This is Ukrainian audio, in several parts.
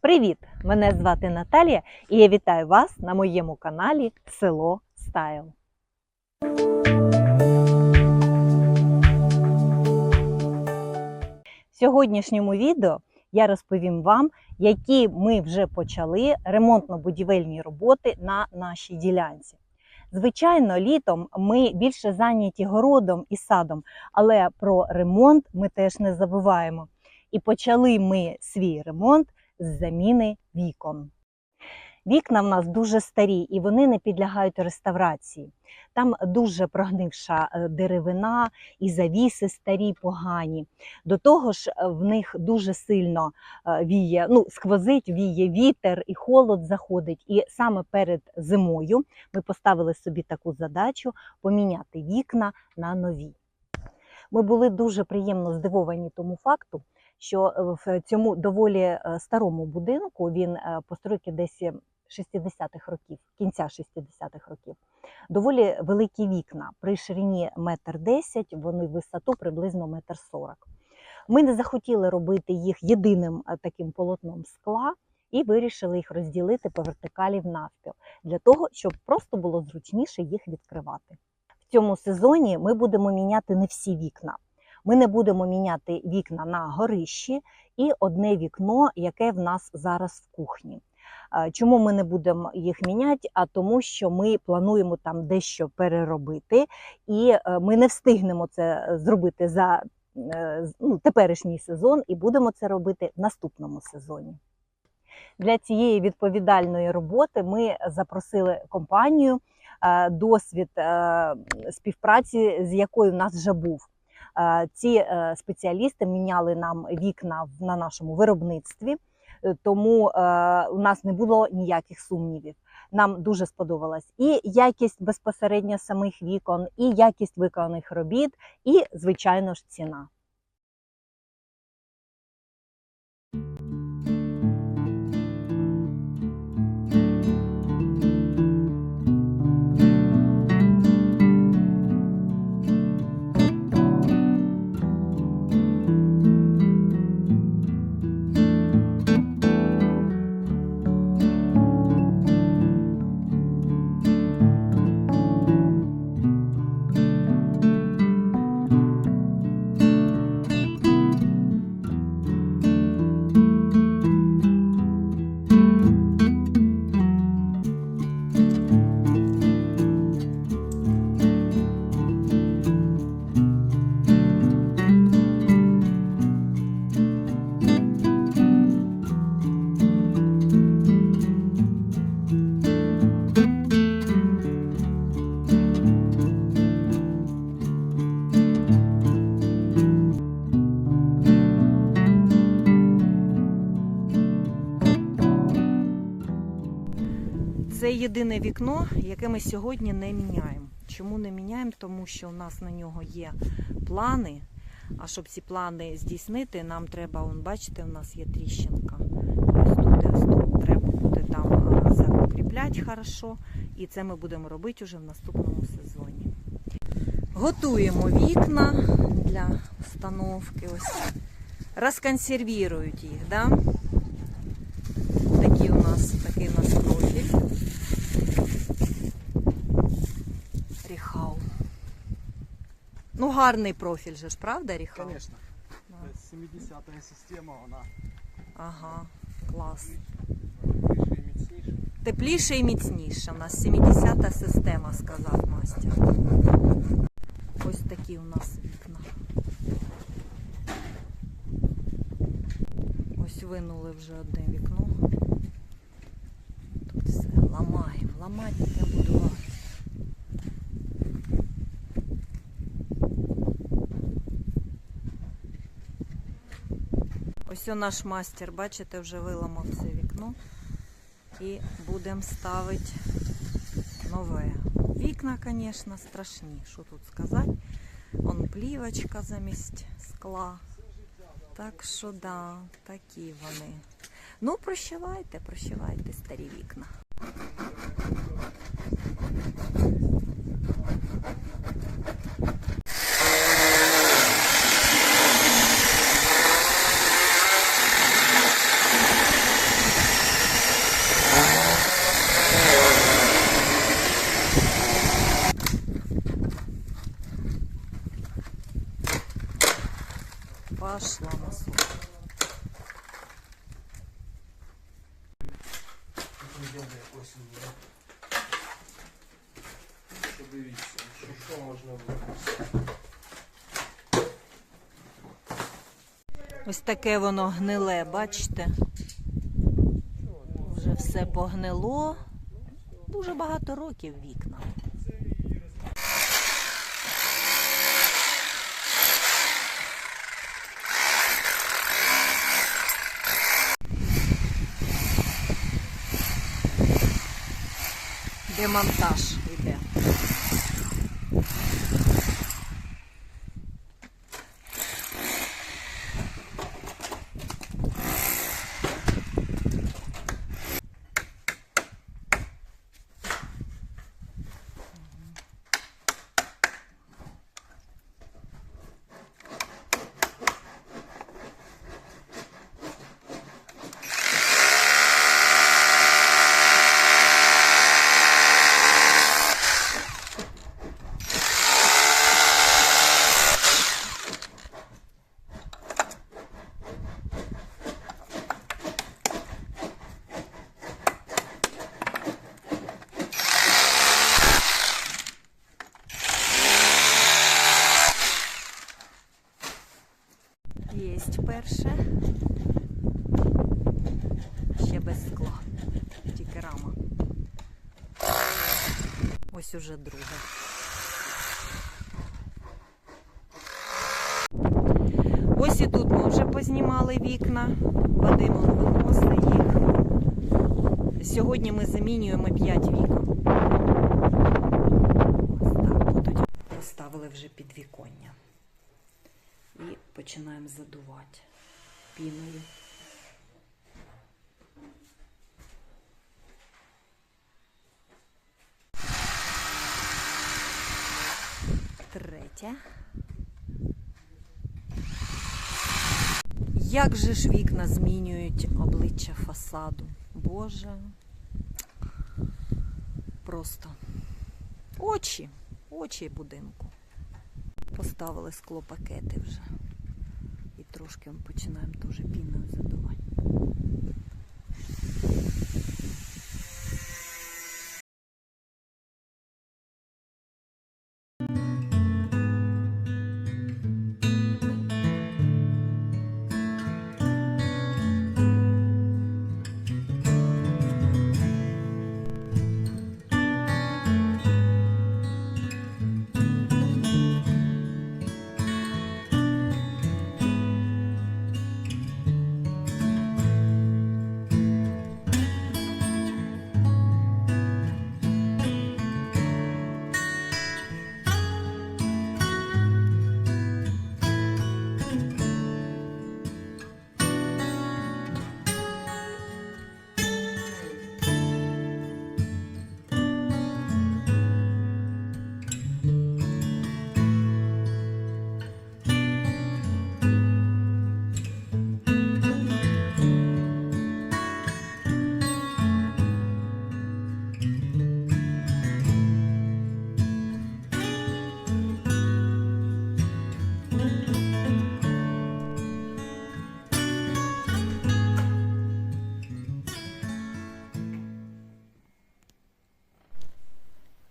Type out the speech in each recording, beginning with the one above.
Привіт! Мене звати Наталія і я вітаю вас на моєму каналі Село Стайл. В сьогоднішньому відео я розповім вам, які ми вже почали ремонтно-будівельні роботи на нашій ділянці. Звичайно, літом ми більше зайняті городом і садом, але про ремонт ми теж не забуваємо. І почали ми свій ремонт з заміни вікон. Вікна в нас дуже старі і вони не підлягають реставрації. Там дуже прогнивша е, деревина і завіси старі, погані. До того ж, е, в них дуже сильно е, віє, ну, сквозить, віє вітер і холод заходить. І саме перед зимою ми поставили собі таку задачу поміняти вікна на нові. Ми були дуже приємно здивовані тому факту, що е, в цьому доволі е, старому будинку він е, постройки десь 60-х років, кінця 60-х років. Доволі великі вікна. При ширині метр десять, вони в висоту приблизно метр сорок. Ми не захотіли робити їх єдиним е, таким полотном скла і вирішили їх розділити по вертикалі в навпіл, для того, щоб просто було зручніше їх відкривати. В цьому сезоні ми будемо міняти не всі вікна. Ми не будемо міняти вікна на горищі і одне вікно, яке в нас зараз в кухні. Е, Чому ми не будемо їх міняти? А тому, що ми плануємо там дещо переробити, і е, ми не встигнемо це зробити за е, ну, теперішній сезон, і будемо це робити в наступному сезоні. Для цієї відповідальної роботи ми запросили компанію, е, досвід е, співпраці, з якою в нас вже був. Ці е, спеціалісти міняли нам вікна на нашому виробництві, е, тому е, у нас не було ніяких сумнівів. Нам дуже сподобалась і якість безпосередньо самих вікон, і якість виконаних робіт, і, звичайно ж, ціна. Єдине вікно, яке ми сьогодні не міняємо. Чому не міняємо? Тому що у нас на нього є плани. А щоб ці плани здійснити, нам треба, он, бачите, у нас є тріщинка. Ось тут, ось тут треба буде там закріпляти хорошо. І це ми будемо робити вже в наступному сезоні. Готуємо вікна для установки. Ось розконсервірують їх. Да? Такі у нас, такий у нас профіль. Ріхау. Ну, гарний профіль же ж, правда, Ріхау? Конечно. Да. 70-я система, вона Ага, клас. більше і міцніша. Тепліше і міцніше. У нас 70-та система, сказав мастер. Ось такі у нас вікна. Ось винули вже одне вікно. Тут все ламаємо, ламати не будувати. Ось наш мастер, бачите, вже виламав це вікно. І будемо ставити нове. Вікна, звісно, страшні. Що тут сказати? Он плівочка замість скла. Так що да, такі вони. Ну, прощавайте, прощавайте старі вікна. Виглядає Що дивіться, що, що можна випустити. Ось таке воно гниле, бачите? Вже все погнило. Дуже багато років вікна. é uma. Єсть перше. Ще без скла. Тільки рама. Ось уже друге. Ось і тут ми вже познімали вікна. Вадим он виносить їх. Сьогодні ми замінюємо 5 вікон. Ось так будуть. Поставили вже підвіконня починаємо задувати піною. Третє. Як же ж вікна змінюють обличчя фасаду? Боже. Просто очі, очі будинку. Поставили склопакети вже. Трошки починаємо теж піною задувати.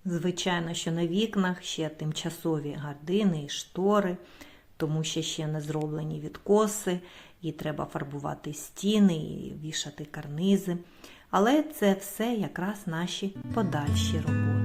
Звичайно, що на вікнах ще тимчасові гардини і штори, тому що ще не зроблені відкоси, і треба фарбувати стіни, і вішати карнизи. Але це все якраз наші подальші роботи.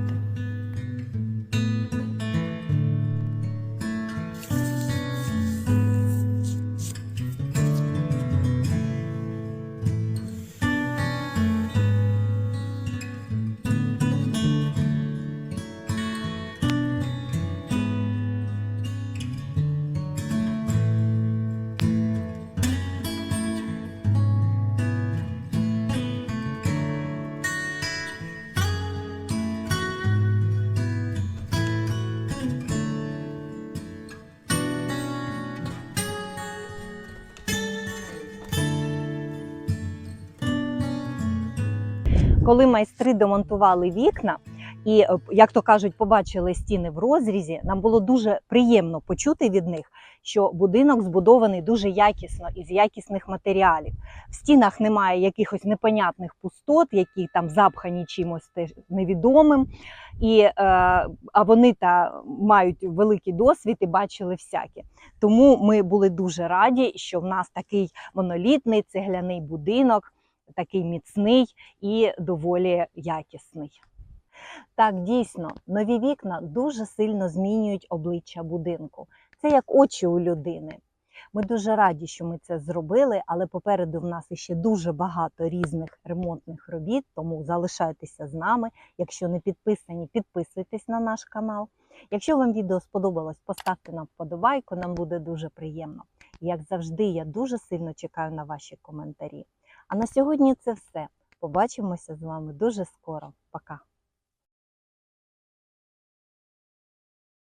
Коли майстри демонтували вікна, і, е, як то кажуть, побачили стіни в розрізі. Нам було дуже приємно почути від них, що будинок збудований дуже якісно із якісних матеріалів. В стінах немає якихось непонятних пустот, які там запхані чимось теж невідомим. І, е, а вони та мають великий досвід і бачили всяке. Тому ми були дуже раді, що в нас такий монолітний цегляний будинок, такий міцний і доволі якісний. Так, дійсно, нові вікна дуже сильно змінюють обличчя будинку. Це як очі у людини. Ми дуже раді, що ми це зробили, але попереду в нас іще дуже багато різних ремонтних робіт, тому залишайтеся з нами. Якщо не підписані, підписуйтесь на наш канал. Якщо вам відео сподобалось, поставте нам вподобайку, нам буде дуже приємно. Як завжди, я дуже сильно чекаю на ваші коментарі. А на сьогодні це все. Побачимося з вами дуже скоро. Пока!